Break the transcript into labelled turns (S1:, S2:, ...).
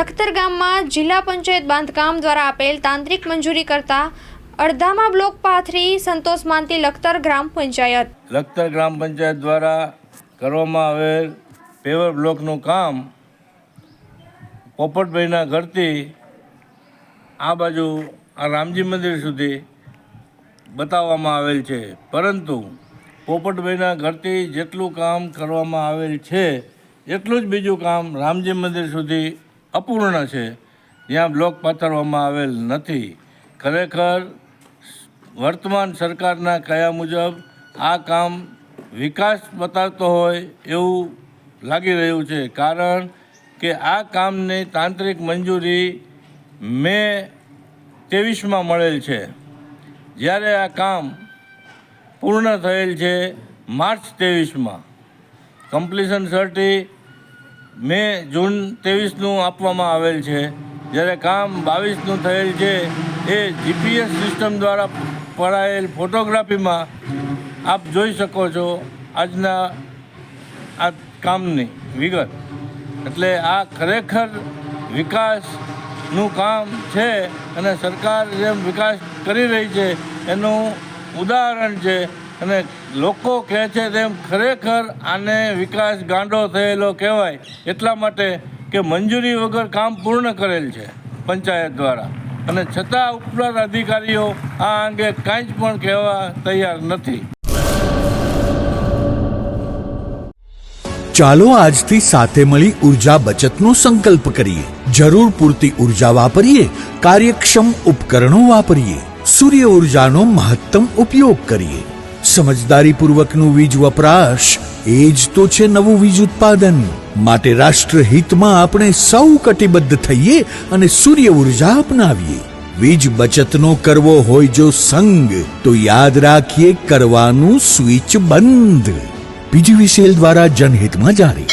S1: લખતર ગામમાં જિલ્લા પંચાયત બાંધકામ દ્વારા આપેલ તાંત્રિક મંજૂરી કરતા અડધામાં બ્લોક પાથરી સંતોષ માનતી લખતર ગ્રામ પંચાયત.
S2: લખતર ગ્રામ પંચાયત દ્વારા કરવામાં આવેલ પેવર બ્લોકનું કામ પોપટભાઈના ઘરથી આ બાજુ, આ રામજી મંદિર સુધી બતાવવામાં આવેલ છે. પરંતુ પોપટભાઈના ઘરથી જેટલું કામ કરવામાં આવેલ છે, એટલું જ બીજું કામ રામજી મંદિર સુધી અપૂર્ણ છે. જ્યાં બ્લોક પાથરવામાં આવેલ નથી. ખરેખર, વર્તમાન સરકારના કયા મુજબ આ કામ વિકાસ બતાવતો હોય એવું લાગી રહ્યું છે. કારણ કે આ કામની તાંત્રિક મંજૂરી મે ત્રેવીસમાં મળેલ છે. જ્યારે આ કામ પૂર્ણ થયેલ છે માર્ચ ત્રેવીસમાં. કમ્પ્લીશન સર્ટી મે જૂન ત્રેવીસનું આપવામાં આવેલ છે. જ્યારે કામ બાવીસનું થયેલ છે, એ જીપીએસ સિસ્ટમ દ્વારા પડાયેલ ફોટોગ્રાફીમાં આપ જોઈ શકો છો આજના આ કામની વિગત. એટલે આ ખરેખર વિકાસનું કામ છે અને સરકાર જેમ વિકાસ કરી રહી છે, એનું ઉદાહરણ છે અને લોકો કહે છે તેમ ખરેખર આને વિકાસ ગાંડો થયેલો કહેવાય એટલા માટે કે મંજૂરી વગર કામ પૂર્ણ કરેલ છે પંચાયત દ્વારા. અને છતાં ઉપરાંત અધિકારીઓ આ અંગે કાંઈ જ પણ કહેવા તૈયાર નથી.
S3: ચાલો આજથી સાથે મળી ઊર્જા બચતનો સંકલ્પ કરીએ. જરૂર પૂરતી ઊર્જા વાપરીએ, કાર્યક્ષમ ઉપકરણો વાપરીએ. સૂર્ય ઉર્જાનો મહત્તમ ઉપયોગ કરીએ. સમજદારીપૂર્વકનું વીજ વપરાશ એ જ તો છે નવું વીજ ઉત્પાદન. માટે રાષ્ટ્રહિતમાં આપણે સૌ કટિબદ્ધ થઈએ અને સૂર્ય ઊર્જા અપનાવીએ. વીજ બચતનો કરવો હોય જો સંગ, તો યાદ રાખીએ કરવાનું સ્વિચ બંધ. પીજીવીસીએલ દ્વારા જનહિતમાં જારી.